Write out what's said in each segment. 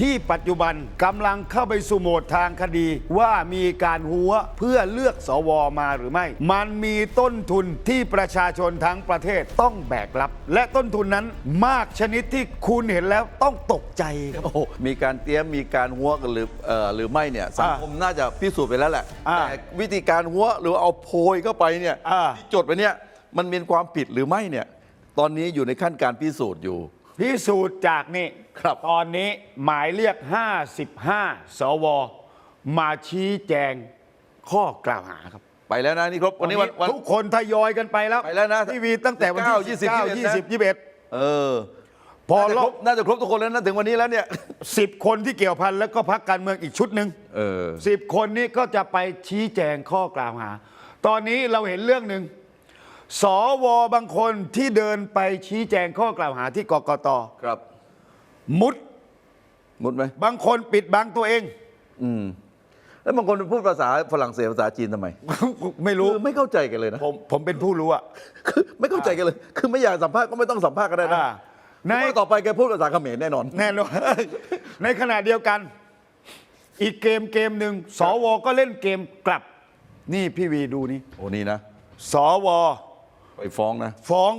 ที่ปัจจุบันกำลังเข้าไปสู่โหมดทางคดี ว่ามีการหัวเพื่อเลือกสวมาหรือไม่ มันมีต้นทุนที่ประชาชนทั้งประเทศต้องแบกรับ และต้นทุนนั้นมากชนิดที่คุณเห็นแล้วต้องตกใจครับ โอ้โหมีการเตรียมมีการหัวกันหรือเอ่อหรือไม่เนี่ยสังคมน่าจะพิสูจน์ไปแล้วแหละอ่าแต่วิธีการหัวหรือเอาโพยเข้าไปเนี่ยอ่า ที่จดไปเนี่ยมันมีความผิดหรือไม่เนี่ยตอนนี้อยู่ในขั้นการพิสูจน์อยู่ พิสูจน์จากนี่ครับตอนนี้หมายเรียก 55 สว มาชี้แจงข้อกล่าวหาครับไปแล้วนะนี่ครบวันนี้วันวัน ทุกคนทยอยกันไปแล้วไปแล้วนะทีวีตั้งแต่วันที่19 19 20 20 21 เออ พอน่าจะลครบบน่าจะครบทุกคนแล้วนะถึงวันนี้แล้วเนี่ยสิบคนที่เกี่ยวพันแล้วก็พักการเมืองอีกชุดหนึ่งเออ สิบคนนี้ก็จะไปชี้แจงข้อกล่าวหา ตอนนี้เราเห็นเรื่องหนึ่ง สวบางคนที่เดินไปชี้แจงข้อกล่าวหาที่กกตครับ มุดมุดไหมบางคนปิดบังตัวเอง อืมแล้วบางคนพูดภาษาฝรั่งเศสภาษาจีนทำไม ไม่รู้คือไม่เข้าใจกันเลยนะผมผมเป็นผู้รู้อะคือไม่เข้าใจกันเลย คือไม่อยากสัมภาษณ์ก็ไม่ต้องสัมภาษณ์ก็ได้นะอ่าในในต่อไปแกพูดภาษาเขมรแน่นอน แน่นอน ในขณะเดียวกัน อีกเกมเกมหนึ่งสวก็เล่นเกมกลับ นี่พี่วีดูนี่โอ้นี่นะ สว ไปฟ้องนะ ฟ้อง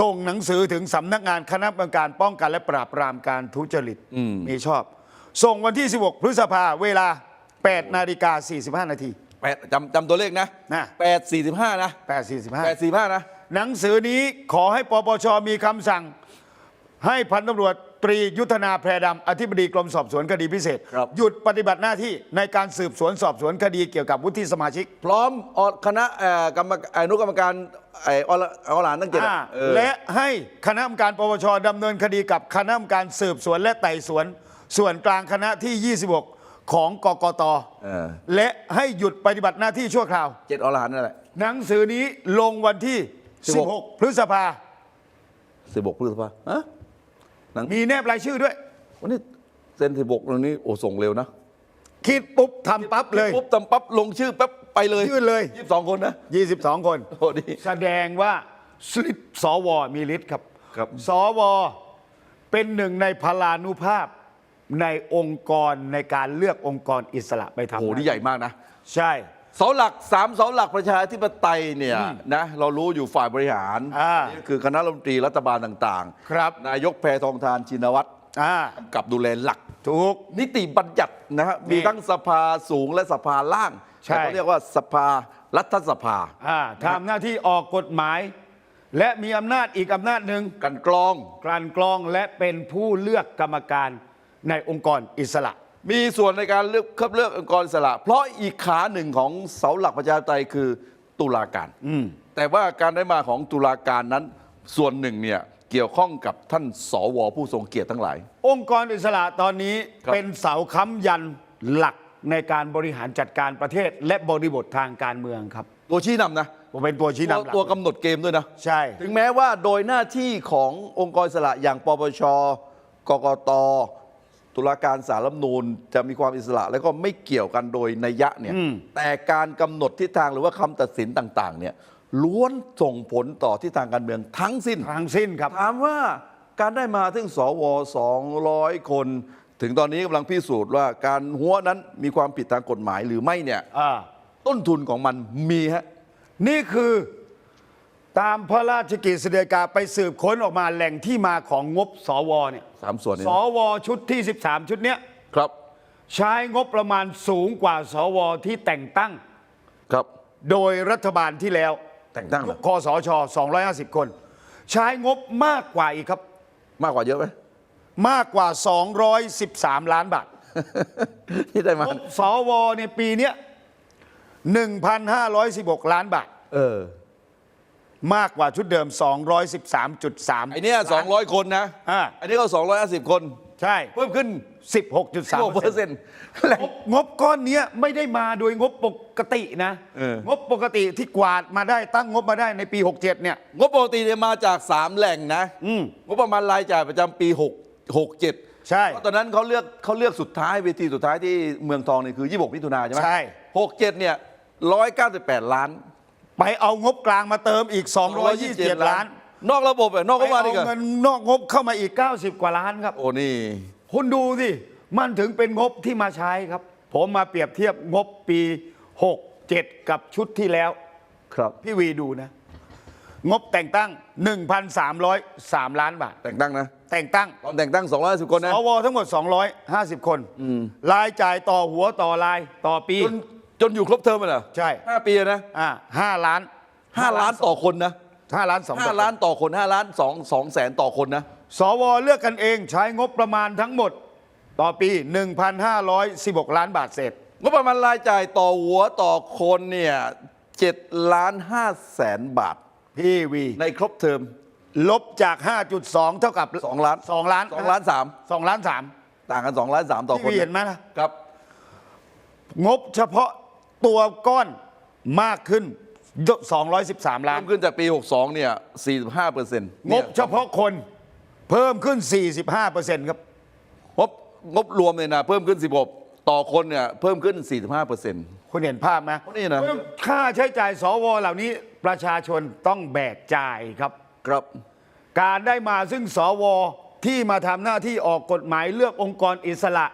ส่งหนังสือถึงสำนักงานคณะกรรมการป้องกันและปราบปรามการทุจริตมีชอบ ส่งวันที่ 16 พฤษภาเวลา 8 นาฬิกา 45 นาที แปดจำจำตัวเลขนะนะ แปดสี่สิบห้านะ8 แปด45 สี่ห้านะ หนังสือนี้ขอให้ปปชมีคำสั่ง ให้พันตำรวจตรียุทธนาแพรดำอธิบดีกรมสอบสวนคดีพิเศษ ครับ หยุดปฏิบัติหน้าที่ในการสืบสวนสอบสวนคดีเกี่ยวกับวุฒิสมาชิก พร้อมออกคณะเอ่อกรรมอนุกรรมการ ไอ้ออลออลานตั้งเจ็ดอ่าอะเออและให้คณะกรรมการปปชดำเนินคดีกับคณะกรรมการสืบสวนและไต่สวน ส่วนกลางคณะที่ 26 ของกกต เออและให้หยุดปฏิบัติหน้าที่ชั่วคราว เจ็ดออลานนั่นแหละ หนังสือนี้ลงวันที่ 16 16 พฤษภา สิบหกพฤษภาฮะหนังมีแนบรายชื่อด้วย วันนี้เซ็นสิบหกตรงนี้โอ้ส่งเร็วนะคิดปุ๊บทำปั๊บเลย ปุ๊บตำปั๊บลงชื่อปั๊บ ไปเลยยื่นเลย ยี่สิบสองคนนะ 22 คนโอ้ดี แสดงว่าฤทธิ์สวมีฤทธิ์ครับ ครับ สวเป็นหนึ่งในพลานุภาพในองค์กรในการเลือกองค์กรอิสระไปทำโอ้โหนี่ใหญ่มากนะ ใช่ เสาหลักสามเสาหลักประชาธิปไตยเนี่ยนะเรารู้อยู่ฝ่ายบริหารอ่านี่คือคณะรัฐมนตรีรัฐบาลต่างครับนายกแพทองทานชินวัตรอ่ากับดูแลหลัก ถูก นิติบัญญัตินะฮะนี่มีทั้งสภาสูงและสภาล่าง ใช่แต่เขาเรียกว่าสภารัฐสภาอ่าทำหน้าที่ออกกฎหมาย และมีอำนาจอีกอำนาจหนึ่งกันกรอง กลั่นกรองและเป็นผู้เลือกกรรมการในองค์กรอิสระ มีส่วนในการเลือกคัดเลือกองค์กรอิสระ เพราะอีกขาหนึ่งของเสาหลักประชาธิปไตยคือตุลาการแต่ว่าการได้มาของตุลาการนั้น ส่วนหนึ่งเนี่ยเกี่ยวข้องกับท่านสวผู้ทรงเกียรติทั้งหลาย องค์กรอิสระตอนนี้ครับ เป็นเสาค้ำยันหลัก ในการบริหารจัดการประเทศ และบริบททางการเมืองครับตัวชี้นำนะผมเป็นตัวชี้ตัวนำหลักตัวกำหนดเกมด้วยนะ ใช่ ถึงแม้ว่าโดยหน้าที่ขององค์กรอิสระอย่างปปช กกต ตุลาการสารรัฐธรรมนูญจะมีความอิสระ แล้วก็ไม่เกี่ยวกันโดยนัยยะเนี่ย แต่การกำหนดทิศทางหรือว่าคำตัดสินต่าง ๆ เนี่ยล้วนส่งผลต่อทิศทางการเมืองทั้งสิ้นทางสิ้นครับ ถามว่าการได้มาถึงสว 200 คน ถึงตอนนี้กำลังพิสูจน์ว่าการหัวนั้นมีความผิดทางกฎหมายหรือไม่เนี่ย อ่า ต้นทุนของมันมีฮะ นี่คือตามพระราชกิจสิกาไปสืบค้นออกมาแหล่งที่มาของงบสวเนี่ยสามส่วนนี้สวชุดที่ 13 ชุดเนี้ยครับใช้งบประมาณสูงกว่าสวที่แต่งตั้ง ครับ โดยรัฐบาลที่แล้วแต่งตั้งเหรอ คอสช 250 คน ใช้งบมากกว่าอีกครับ มากกว่าเยอะไหม มากกว่า 213 ล้านบาทที่ได้มางบสวในยปีเนี้ย1,516 ล้านบาท เออ มากกว่าชุดเดิม 213.3 ไอเนี้ย200คนนะอ่าอันนี้ก็250คน ใช่ เพิ่มขึ้น16.3 เปอร์เซ็นต์งบงบก้อนเนี้ยไม่ได้มาโดยงบปกตินะ เออ งบปกติที่กวาดมาได้ตั้งงบมาได้ในปี 67 เนี่ย งบปกติเนี่ยมาจาก 3 แหล่งนะ อืม งบประมาณรายจ่ายประจำปี 6 67ใช่ เพราะตอนนั้นเขาเลือกเขาเลือกสุดท้ายเวทีสุดท้ายที่เมืองทองเนี่ยคือ 26มิถุนาใช่ไหมใช่67เนี่ย198ล้าน ไปเอางบกลางมาเติมอีก 227 ล้านนอกระบบอะนอกไปก็มาเอาดีกว่าเงินนอกงบเข้ามาอีก 90 กว่าล้านครับ โอ้นี่ คุณดูสิ มันถึงเป็นงบที่มาใช้ครับ ผมมาเปรียบเทียบงบปี 6 7 กับชุดที่แล้ว ครับ พี่วีดูนะ งบแต่งตั้ง 1,303 ล้านบาท แต่งตั้งนะ แต่งตั้งตอนแต่งตั้ง250คนนะ สวทั้งหมด 250 คนรายจ่ายต่อหัวต่อรายต่อปี จนจนอยู่ครบเทอมเลยเหรอใช่ ห้าปีนะอ่าห้าล้านห้าล้านต่อคนนะห้าล้านสองห้าล้านต่อคนห้าล้านสองสองแสนต่อคนนะ สวเลือกกันเองใช้งบประมาณทั้งหมดต่อปี 1,516 ล้านบาทเศษงบประมาณรายจ่ายต่อหัวต่อคนเนี่ยเจ็ดล้านห้าแสนบาท พี่วีในครบเทอม ลบจาก 5.2 เท่ากับสองล้าน2ล้านสองล้านสาม2ล้าน3ต่างกันสองล้านสามต่อพี่คนวีเห็นไหมนะครับ งบเฉพาะตัวก้อนมากขึ้น 213 ล้านเพิ่มขึ้นจากปี 62 เนี่ย 45เปอร์เซ็นต์งบเฉพาะคนเพิ่มขึ้น 45%ครับ งบงบรวมเนี่ยนะเพิ่มขึ้น 16 ต่อคนเนี่ยเพิ่มขึ้น 45เปอร์เซ็นต์ คุณเห็นภาพไหมนี่นะ ค่าใช้จ่ายสวเหล่านี้ประชาชนต้องแบกจ่ายครับ ครับ การได้มาซึ่งสวที่มาทำหน้าที่ออกกฎหมายเลือกองค์กรอิสระ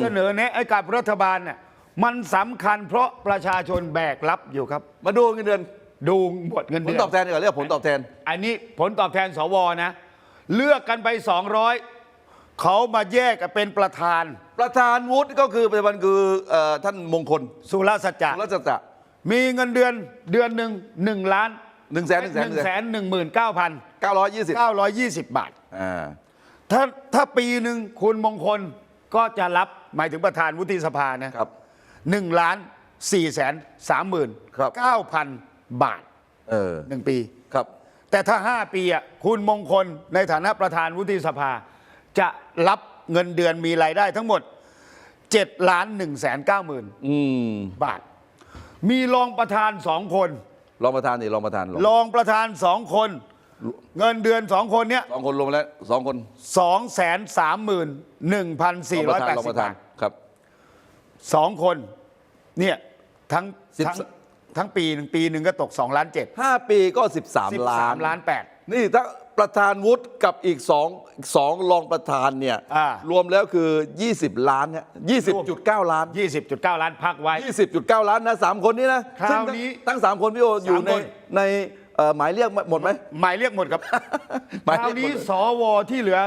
เสนอแนะให้กับรัฐบาลเนี่ยมันสำคัญเพราะประชาชนแบกรับอยู่ครับ มาดูเงินเดือนดูบทเงินผลเดือนตอบแทนดีกว่าเรียกผลตอบแทน อันนี้ผลตอบแทนสวนะ เลือกกันไป 200 เขามาแยกกันเป็นประธาน ประธานวุฒิก็คือปัจจุบันคือเอ่อท่านมงคลสุรสัจจะ รัชจะมีเงินเดือนเดือนหนึ่งหนึ่งล้านหนึ่งแสนหนึ่งแสนหนึ่งแสนหนึ่งหมื่นเก้าพันเก้าร้อยยี่สิบเก้าร้อยยี่สิบบาท อ่าถ้าถ้าปีหนึ่งคุณมงคลก็จะรับหมายถึงประธานวุฒิสภานะครับ หนึ่งล้านสี่แสนสามหมื่นครับ เก้าพันบาทเออหนึ่งปี ครับ แต่ถ้าห้าปีอะคุณมงคลในฐานะประธานวุฒิสภา จะรับเงินเดือนมีรายได้ทั้งหมด7ล้าน1แสน9หมื่นอืมบาท มีรองประธานสองคน รองประธานนี่รองประธานลงรองประธานสองคน เงินเดือนสองคนเนี้ยสองคนลงมาแล้วสองคนสองแสนสามหมื่นหนึ่งพันสี่ร้อยแปดรองสิปบระธาบานทครับ สองคน เนี่ยทั้งสิบทั้งทั้งปีหนึ่งปีหนึ่งก็ตกสองล้านเจ็ดห้าปีก็สิบสามสิบล้าสานมล้านแปดนี่ถ้า ประธานวุฒิกับอีกสองสองรองประธานเนี่ยอ่า รวมแล้วคือ 20 ล้านเนี่ย20.9ล้านยี่สิบจุดเก้าล้านพักไว้ 20.9 ล้านนะสามคนนี้นะคราวซึ่งนี้ทั้งสามคนพี่โออยู่สามในคน ในเอ่อหมายเรียกหมดไหม หมายเรียกหมดครับ หมายคราวเรียกหมด นี้สวที่เหลือ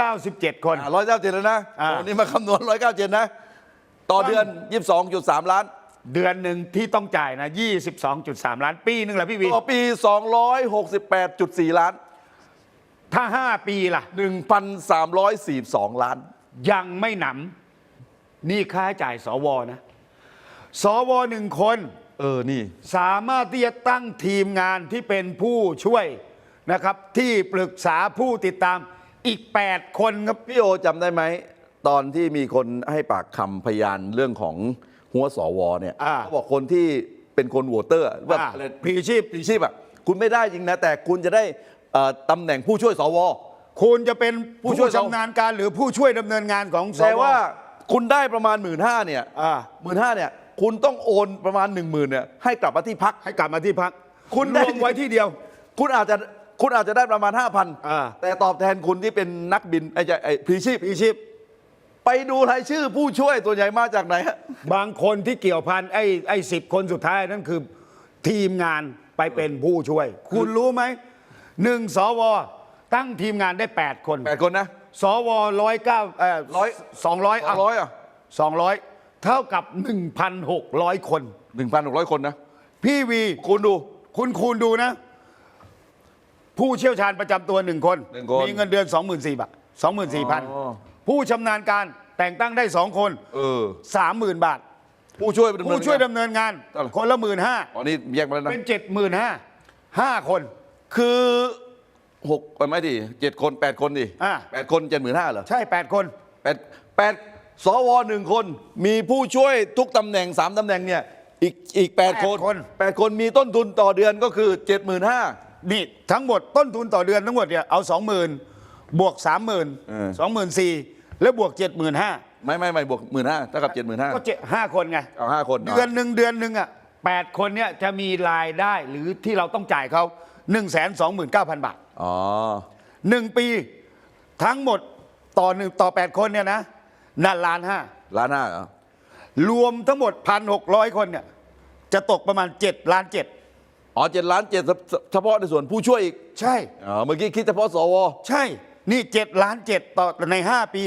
197 คน ร้อยเก้าเจ็ดแล้วนะอ่า วันนี้มาคำนวณร้อยเก้าเจ็ดนะ ต่อเดือน 22.3 ล้าน เดือนหนึ่งที่ต้องจ่ายนะ 22.3 ล้านปีหนึ่งแหละพี่วี ต่อปี 268.4 ล้าน ถ้า 5 ปีล่ะ 1,342 ล้าน ยังไม่หนำนี่ค่าใช้จ่ายสวนะ สวหนึ่งคน เออ นี่ สามารถที่จะตั้งทีมงานที่เป็นผู้ช่วยนะครับ ที่ปรึกษาผู้ติดตามอีก 8 คนครับ พี่โอจำได้ไหม ตอนที่มีคนให้ปากคำพยานเรื่องของหัวสวเนี่ยอ่า เขาบอกคนที่เป็นคนโหวตเตอร์ว่าอ่าอะไรพลีชีพพลีชีพอะคุณไม่ได้จริงนะ แต่คุณจะได้เอ่อ ตำแหน่งผู้ช่วยสว คุณจะเป็นผู้ผู้ช่วยชำนาญการหรือผู้ช่วยดำเนินงานของสวแต่ว่าคุณได้ประมาณหมื่นห้าเนี่ยอ่าหมื่นห้าเนี่ย คุณต้องโอนประมาณหนึ่งหมื่นเนี่ยให้กลับมาที่พัก ให้กลับมาที่พัก คุณรได้ วมไว้ที่เดียว คุณอาจจะคุณอาจจะได้ประมาณ อ่า 5,000 แต่ตอบแทนคุณที่เป็นนักบินไอ้จะไอ้พลีชีพพลีชีพไปดูรายชื่อผู้ช่วยตัวใหญ่มาจากไหนฮะบางคนที่เกี่ยวพันไอ้ไอ้สิบคนสุดท้ายนั่นคือ ทีมงานไปเป็นผู้ช่วย คุณรู้ไหม หนึ่งสวตั้งทีมงานได้ 8 คนแปดคนนะ สวร้อยเก้าเอ่อร้อย สองร้อยสองร้อยอะสองร้อยเท่ากับ 1,600 คน หนึ่งพันหกร้อยคนนะ พี่วี คุณดู คุณคูณดูนะ ผู้เชี่ยวชาญประจำตัวหนึ่งคน หนึ่งคนมีเงินเดือน 24,000บาทอ๋อ 24,000 ผู้ชำนาญการแต่งตั้งได้สองคน เออ 30,000 บาท ผู้ช่วยดำเนินผู้ช่วยงาน ดำเนินงาน เท่าไหร่ คนละหมื่นห้าอ๋อนี่แยกมาแล้วนะ เป็นเจ็ดหมื่นห้าห้าคน คือหกไปไหมดิเจ็ดคนแปดคนดิอ่า แปดคนเจ็ดหมื่นห้าเหรอใช่แปดคน แปดแปดสวหนึ่งคนมีผู้ช่วยทุกตำแหน่งสามตำแหน่งเนี่ยอีกอีกแปดแปดคนคน แปดคนมีต้นทุนต่อเดือนก็คือเจ็ดหมื่นห้า นี่ทั้งหมดต้นทุนต่อเดือนทั้งหมดเนี่ยเอาสองหมื่นบวกสามหมื่นเออสองหมื่นสี่แล้วบวกเจ็ดหมื่นห้าไม่ไม่ไม่บวกหมื่นห้าเท่ากับเจ็ดหมื่นห้าก็เจ็ดห้าคนไง เอาห้าคนเดือนหนึ่งเดือนหนึ่งอะแปดคนเนี่ยจะมีรายได้หรือที่เราต้องจ่ายเขา หนึ่งแสนสองหมื่นเก้าพันบาทอ๋อหนึ่งปีทั้งหมดต่อหนึ่งต่อแปดคนเนี่ยนะนั่นล้านห้าล้านห้าเหรอรวมทั้งหมด 1,600 คนเนี่ยจะตกประมาณ 7 ล้านอ๋อเจ็ดล้านเจ็ดเฉพาะในส่วนผู้ช่วยอีก7ใช่อ๋อเมื่อกี้คิดเฉพาะสว ใช่ นี่7ล้าน7ต่อใน 5 ปี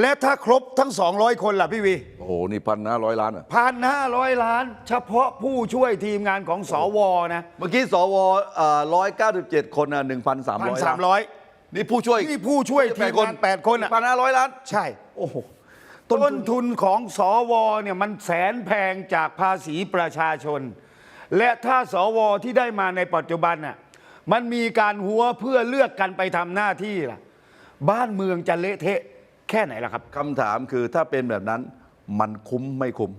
และถ้าครบทั้ง 200 คนล่ะพี่วีโอ้โห นี่พันห้าร้อยล้านอะ พันห้าร้อยล้าน เฉพาะผู้ช่วยทีมงานของสวนะเมื่อกี้สวร้อยเก้าสิบเจ็ดคนอะหนึ่งพันสามพัร้นอยสามร้อยนี่ผู้ช่วยนี่ผู้ช่วยทีมงานแปดคนอะพันห้าร้อยล้าน ใช่ โอ้โห ต้นทุนของสวเนี่ยมันแสนแพงจากภาษีประชาชน และถ้าสวที่ได้มาในปัจจุบันน่ะมันมีการหัวเพื่อเลือกกันไปทำหน้าที่ล่ะ บ้านเมืองจะเละเทะแค่ไหนล่ะครับคำถามคือถ้าเป็นแบบนั้นมันคุ้มไม่คุ้ม